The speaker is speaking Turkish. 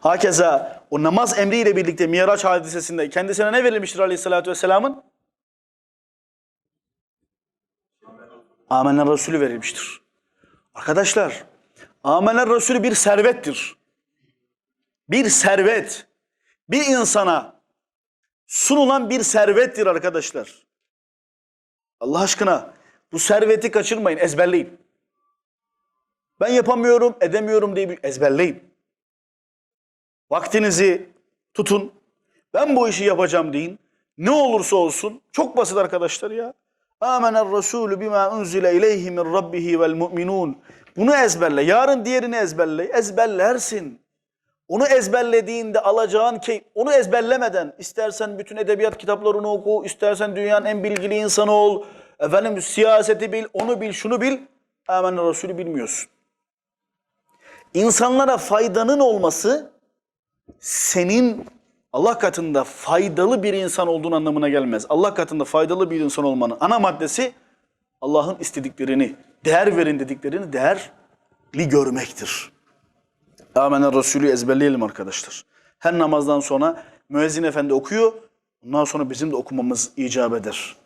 Hakeza o namaz emriyle birlikte Miraç hadisesinde kendisine ne verilmiştir Aleyhisselatü Vesselam'ın? Amener Resulü verilmiştir. Arkadaşlar, Amener Resulü bir servettir. Bir servet. Bir insana sunulan bir servettir arkadaşlar. Allah aşkına bu serveti kaçırmayın, ezberleyin. Ben yapamıyorum, edemiyorum diye bir ezberleyin. Vaktinizi tutun. Ben bu işi yapacağım deyin. Ne olursa olsun. Çok basit arkadaşlar ya. Amener Resulü bima unzile ileyhi min rabbihi vel mu'minun. Bunu ezberle. Yarın diğerini ezberle. Ezberlersin. Onu ezberlediğinde alacağın key, onu ezberlemeden istersen bütün edebiyat kitaplarını oku, istersen dünyanın en bilgili insanı ol, efendim siyaseti bil, onu bil, şunu bil. Amener Resulü bilmiyorsun. İnsanlara faydanın olması senin Allah katında faydalı bir insan olduğun anlamına gelmez. Allah katında faydalı bir insan olmanın ana maddesi Allah'ın istediklerini, değer verin dediklerini değerli görmektir. Amener Resulü ezberleyelim arkadaşlar. Her namazdan sonra müezzin efendi okuyor. Ondan sonra bizim de okumamız icap eder.